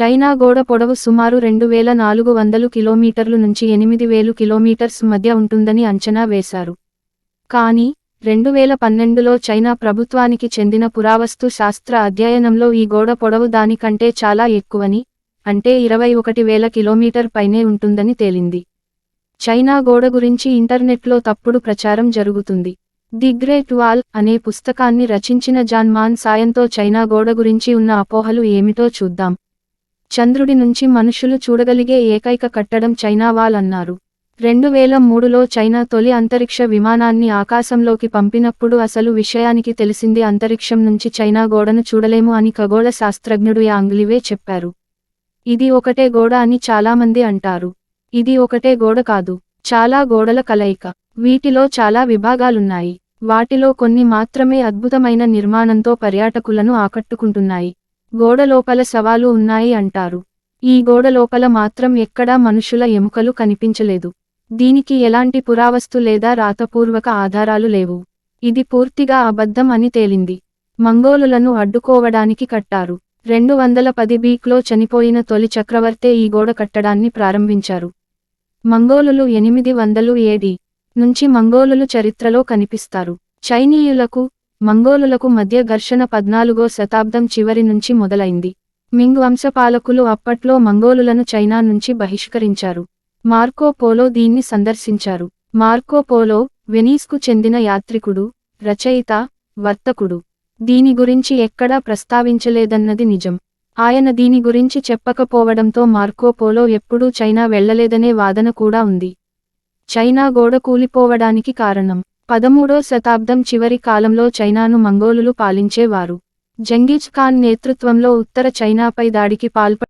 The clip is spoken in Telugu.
చైనా గోడ పొడవు సుమారు రెండు వేల నాలుగు వందలు కిలోమీటర్లు నుంచి ఎనిమిది వేలు కిలోమీటర్స్ మధ్య ఉంటుందని అంచనా వేశారు. కానీ రెండు వేల పన్నెండులో చైనా ప్రభుత్వానికి చెందిన పురావస్తు శాస్త్ర అధ్యయనంలో ఈ గోడ పొడవు దానికంటే చాలా ఎక్కువని అంటే ఇరవై ఒకటి వేల కిలోమీటర్ పైనే ఉంటుందని తేలింది. చైనా గోడ గురించి ఇంటర్నెట్లో తప్పుడు ప్రచారం జరుగుతుంది. ది గ్రేట్ వాల్ అనే పుస్తకాన్ని రచించిన జాన్ మాన్ సాయంతో చైనా గోడ గురించి ఉన్న అపోహలు ఏమిటో చూద్దాం. చంద్రుడి నుంచి మనుషులు చూడగలిగే ఏకైక కట్టడం చైనా వాల్ అన్నారు రెండు వేల మూడులో చైనా తొలి అంతరిక్ష విమానాన్ని ఆకాశంలోకి పంపినప్పుడు అసలు విషయానికి తెలిసింది అంతరిక్షం నుంచి చైనా గోడను చూడలేము అని ఖగోళ శాస్త్రజ్ఞుడు యాంగ్లివే చెప్పారు. ఇది ఒకటే గోడ అని చాలామంది అంటారు. ఇది ఒకటే గోడ కాదు చాలా గోడల కలయిక. వీటిలో చాలా విభాగాలున్నాయి. వాటిలో కొన్ని మాత్రమే అద్భుతమైన నిర్మాణంతో పర్యాటకులను ఆకట్టుకుంటున్నాయి. గోడలోపల సవాలు ఉన్నాయి అంటారు. ఈ గోడలోపల మాత్రం ఎక్కడా మనుషుల ఎముకలు కనిపించలేదు. దీనికి ఎలాంటి పురావస్తు లేదా రాతపూర్వక ఆధారాలు లేవు. ఇది పూర్తిగా అబద్ధం అని తేలింది. మంగోలులను అడ్డుకోవడానికి కట్టారు. రెండు వందల పది బీక్లో చనిపోయిన తొలి చక్రవర్తే ఈ గోడ కట్టడాన్ని ప్రారంభించారు. మంగోలులు ఎనిమిది వందలు ఏడి నుంచి మంగోలులు చరిత్రలో కనిపిస్తారు. చైనీయులకు మంగోలులకు మధ్య ఘర్షణ పద్నాలుగో శతాబ్దం చివరి నుంచి మొదలైంది. మింగ్ వంశపాలకులు అప్పట్లో మంగోలులను చైనా నుంచి బహిష్కరించారు. మార్కో పోలో దీన్ని సందర్శించారు. మార్కో పోలో వెనీస్కు చెందిన యాత్రికుడు రచయిత వర్తకుడు. దీని గురించి ఎక్కడా ప్రస్తావించలేదన్నది నిజం. ఆయన దీని గురించి చెప్పకపోవడంతో మార్కో పోలో ఎప్పుడూ చైనా వెళ్ళలేదనే వాదన కూడా ఉంది. చైనా గోడ కూలిపోవడానికి కారణం. పదమూడో శతాబ్దం చివరి కాలంలో చైనాను మంగోలులు పాలించేవారు. జంగీజ్ ఖాన్ నేతృత్వంలో ఉత్తర చైనాపై దాడికి పాల్ప